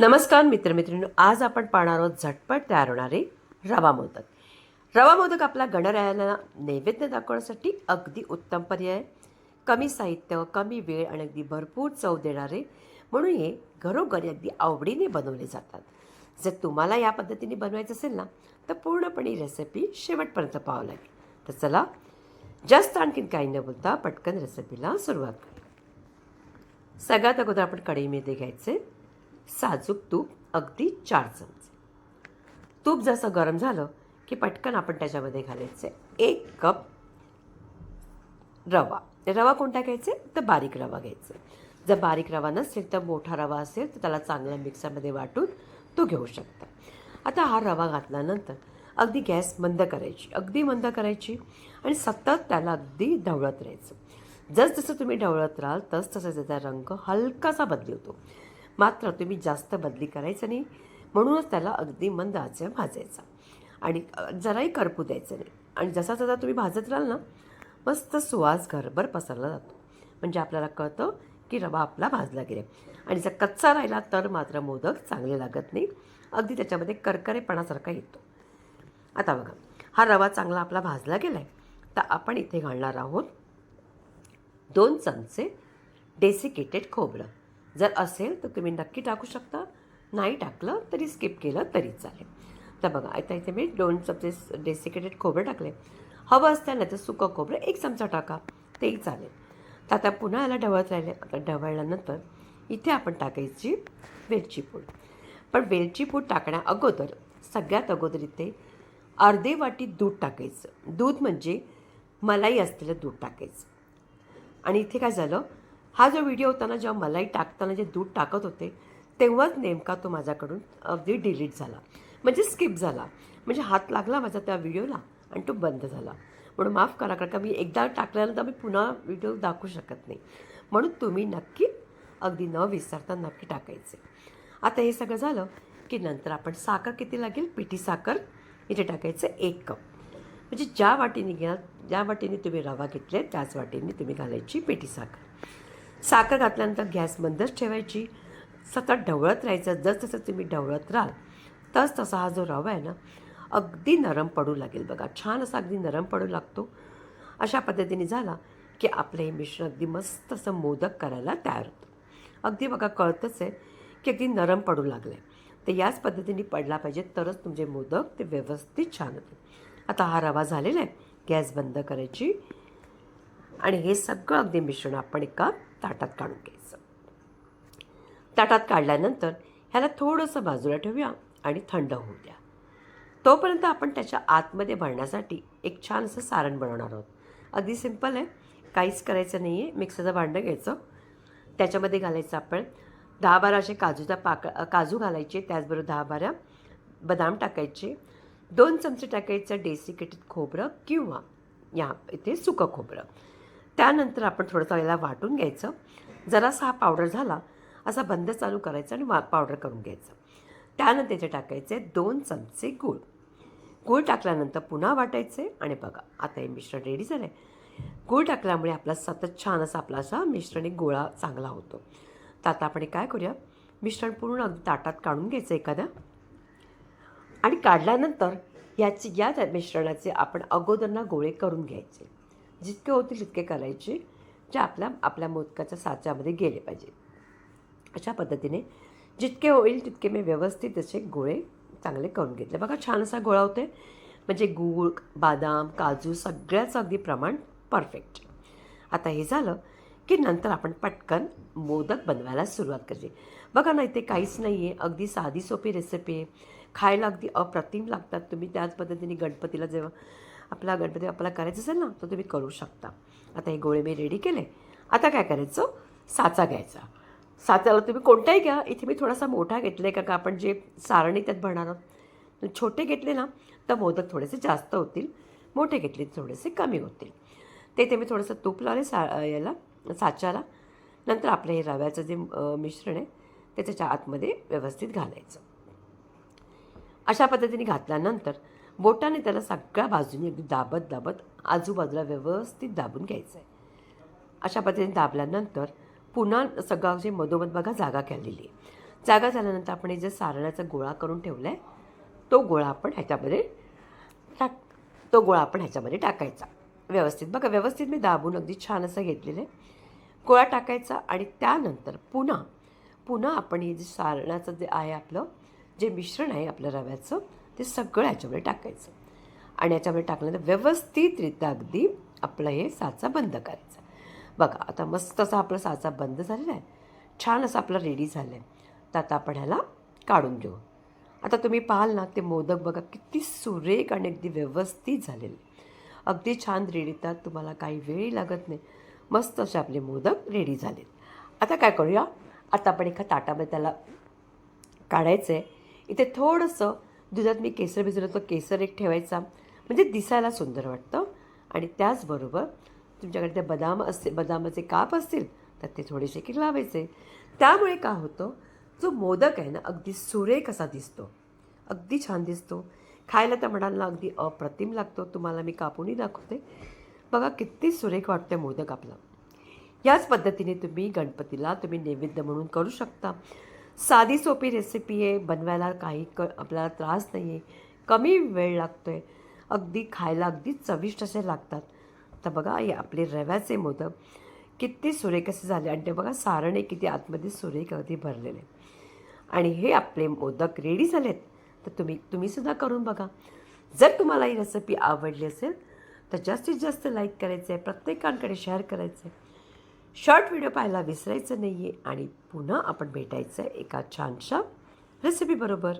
नमस्कार मित्रमित्रांनो आज आपण पाहणार आहोत झटपट तयार होणारे रवा मोदक. रवा मोदक आपला गणरायाला नैवेद्य दाखवण्यासाठी अगदी उत्तम पर्याय. आहे. कमी साहित्य कमी वेळ आणि अगदी भरपूर चव देणारे म्हणून हे घरोघरी अगदी आवडीने बनवले जातात. जर तुम्हाला या पद्धतीने बनवायचं असेल ना तर पूर्णपणे रेसिपी शेवटपर्यंत पाहावं लागेल. तर चला जास्त आणखीन काही न बोलता पटकन रेसिपीला सुरुवात करू सगळ्यात अगोदर आपण कढईमध्ये घ्यायचे. साजूक तूप अगदी चार चमचे. तूप जसं गरम झालं की पटकन आपण त्याच्यामध्ये घालायचे एक कप रवा. रवा कोणता घ्यायचे? तर बारीक रवा घ्यायचे. जर बारीक रवा नसेल तर मोठा रवा असेल तर त्याला चांगला मिक्सरमध्ये वाटून तो घेऊ शकता. आता हा रवा घातल्यानंतर अगदी गॅस मंद करायची अगदी मंद करायची आणि सतत त्याला अगदी ढवळत राहायचं. जसजसं तुम्ही ढवळत राहाल तसतसा त्याचा रंग हलकासा बदलतो. मात्र तुम्ही जास्त बदली करायचं नाही. म्हणूनच त्याला अगदी मंद आचेवर भाजायचा. आणि जराही करपू द्यायचं नाही. आणि जसा जसा तुम्ही भाजत राहाल ना मस्त सुवास घरभर पसरला जातो. म्हणजे आपल्याला कळतं की रवा आपला भाजला गेला आणि जर कच्चा राहिला तर मात्र मोदक चांगले लागत नाही. अगदी त्याच्यामध्ये करकरेपणासारखा येतो. आता बघा हा रवा चांगला आपला भाजला गेला आहे तर आपण इथे घालणार आहोत दोन चमचे डेसिकेटेड खोबरं. जर असेल तर तुम्ही नक्की टाकू शकता. नाही टाकलं तरी स्किप केलं तरी चालेल. तर बघा आता इथे मी दोन चमचे डेसिकेटेड खोबरं टाकले. हवं असतं नाही तर सुकं खोबरं एक चमचा टाका तेही चालेल. तर आता पुन्हा याला ढवळत राहिले आता ढवळल्यानंतर इथे आपण टाकायची वेलची पूड. पण वेलची पूड टाकण्या अगोदर सगळ्यात अगोदर इथे अर्धे वाटी दूध टाकायचं. दूध म्हणजे मलाई असलेलं दूध टाकायचं. आणि इथे काय झालं? हा जो व्हिडिओ होता ना जेव्हा मलाई टाकताना जे दूध टाकत होते तेव्हाच नेमका तो माझ्याकडून अगदी डिलीट झाला. म्हणजे स्किप झाला. म्हणजे हात लागला माझा त्या व्हिडिओला आणि तो बंद झाला. म्हणून माफ करा कारण का मी एकदा टाकल्यानंतर मी पुन्हा व्हिडिओ दाखवू शकत नाही. म्हणून तुम्ही नक्की अगदी न विसरता नक्की टाकायचे. आता हे सगळं झालं की नंतर आपण साखर किती लागेल? पिठी साखर. इथे टाकायचं एक कप. म्हणजे ज्या वाटीने घ्या ज्या वाटीने तुम्ही रवा घेतले त्याच वाटीने तुम्ही घालायची पिठी साखर. साखर घातल्यानंतर गॅस बंदच ठेवायची. सतत ढवळत राहायचं. जसजसं तुम्ही ढवळत राहाल तस तसा हा जो रवा आहे ना अगदी नरम पडू लागेल बघा. छान असा अगदी नरम पडू लागतो. अशा पद्धतीने झाला की आपलं हे मिश्रण अगदी मस्त असं मोदक करायला तयार होतं. अगदी बघा कळतंच आहे की अगदी नरम पडू लागलं आहे तर याच पद्धतीने पडला पाहिजे तरच तुमचे मोदक ते व्यवस्थित छान होते आता हा रवा झालेला आहे. गॅस बंद करायची. आणि हे सगळं अगदी मिश्रण आपण एका ताटात काढून घ्यायचं. ताटात काढल्यानंतर ह्याला थोडंसं बाजूला ठेवूया आणि थंड होऊ द्या. तोपर्यंत आपण त्याच्या आतमध्ये भरण्यासाठी एक छान असं सारण बनवणार आहोत. अगदी सिंपल आहे. काहीच करायचं नाही आहे मिक्सरचं भांडं घ्यायचं. त्याच्यामध्ये घालायचं आपण दहा बारा असे काजूचा पाक काजू घालायचे त्याचबरोबर दहा बारा बदाम टाकायचे. दोन चमचे टाकायचं डेसिकेटेड खोबरं किंवा या इथे सुकं खोबरं. त्यानंतर आपण थोडंसं याला वाटून घ्यायचं. जरासा हा पावडर झाला असा बंद चालू करायचा आणि वा पावडर करून घ्यायचं. त्यानंतर त्याचे टाकायचे दोन चमचे गूळ. गूळ टाकल्यानंतर पुन्हा वाटायचे आणि बघा आता हे मिश्रण रेडी झालं आहे गूळ टाकल्यामुळे आपला सतत छान असा आपला असा मिश्रण एक गोळा चांगला होतो. तर आता आपण काय करूया? मिश्रण पूर्ण अगदी ताटात काढून घ्यायचं एखाद्या आणि काढल्यानंतर याची या त्या मिश्रणाचे आपण अगोदरना गोळे करून घ्यायचे. जितके होतील तितके करायचे जे आपल्या आपल्या मोदकाच्या साच्यामध्ये गेले पाहिजे. अशा पद्धतीने जितके होईल तितके मी व्यवस्थित असे गोळे चांगले करून घेतले. बघा छान असा गोळा होते म्हणजे गूळ बादाम काजू सगळ्याचं अगदी प्रमाण परफेक्ट. आता हे झालं की नंतर आपण पटकन मोदक बनवायला सुरुवात करायची बघा ना इथे काहीच नाही आहे अगदी साधी सोपी रेसिपी आहे खायला अगदी अप्रतिम लागतात तुम्ही त्याच पद्धतीने गणपतीला जेव्हा आपला गणपती आपल्याला करायचं असेल ना तर तुम्ही करू शकता. आता हे गोळे मी रेडी केले. आता काय करायचं? साचा घ्यायचा. साचाला तुम्ही कोणताही घ्या. इथे मी थोडासा मोठा घेतला आहे का आपण जे सारणी त्यात भरणार आहोत छोटे घेतले ना तर मोदक थोडेसे जास्त होतील. मोठे घेतले थोडेसे कमी होतील. ते ते मी थोडंसं तूप लावले सा याला साच्याला. नंतर आपलं हे रव्याचं जे मिश्रण आहे ते त्याच्या आतमध्ये व्यवस्थित घालायचं. अशा पद्धतीने घातल्यानंतर बोटाने त्याला सगळ्या बाजूने अगदी दाबत दाबत आजूबाजूला व्यवस्थित दाबून घ्यायचं आहे अशा पद्धतीने दाबल्यानंतर पुन्हा सगळा जे मधोमध बघा जागा केलेली आहे. जागा झाल्यानंतर आपण हे जे सारणाचा गोळा करून ठेवला आहे तो गोळा आपण ह्याच्यामध्ये टाक तो गोळा आपण ह्याच्यामध्ये टाकायचा. व्यवस्थित बघा व्यवस्थित मी दाबून अगदी छान असं घेतलेलं आहे. गोळा टाकायचा आणि त्यानंतर पुन्हा पुन्हा आपण हे जे सारणाचं जे आहे आपलं जे मिश्रण आहे आपलं रव्याचं ते सगळं ह्याच्यामध्ये टाकायचं. आणि याच्यामध्ये टाकल्यानंतर व्यवस्थितरित्या अगदी आपलं हे साचा बंद करायचा. बघा आता मस्त असा आपला साचा बंद झालेला आहे. छान असं आपलं रेडी झालं आहे तर आता आपण ह्याला काढून घेऊ. आता तुम्ही पाहाल ना ते मोदक बघा किती सुरेख आणि अगदी व्यवस्थित झालेले. अगदी छान रेडी येतात तुम्हाला काही वेळ लागत नाही. मस्त असे आपले मोदक रेडी झाले आता काय करूया? आता आपण एका ताटामध्ये त्याला काढायचं आहे इथे थोडंसं दुधात मी केसर भिजवलं तर केसर एक ठेवायचा. म्हणजे दिसायला सुंदर वाटतं. आणि त्याचबरोबर तुमच्याकडे त्या बदाम असते बदामाचे काप असतील तर ते थोडेसे की लावायचे. त्यामुळे काय होतं जो मोदक आहे ना अगदी सुरेख असा दिसतो. अगदी छान दिसतो. खायला त्या म्हणाला अगदी अप्रतिम लागतो. तुम्हाला मी कापूनही दाखवते. बघा किती सुरेख वाटते मोदक आपला. याच पद्धतीने तुम्ही गणपतीला तुम्ही नैवेद्य म्हणून करू शकता. साधी सोपी रेसिपी आहे बनवायला काही क आपल्याला त्रास नाही आहे कमी वेळ लागतो आहे अगदी खायला अगदी चविष्ट असे लागतात. तर बघा हे आपले रव्याचे मोदक किती सुरेख असे झाले आणि ते बघा सारणे किती आतमध्ये सुरेख अगदी भरलेले. आणि हे आपले मोदक रेडी झालेत. तर तुम्ही तुम्हीसुद्धा करून बघा. जर तुम्हाला ही रेसिपी आवडली असेल तर जास्तीत जास्त लाईक करायचं आहे प्रत्येकांकडे शेअर करायचं आहे शॉर्ट व्हिडिओ पाहायला विसरायचं नाही आहे आणि पुन्हा आपण भेटायचं आहे एका छानशा रेसिपीबरोबर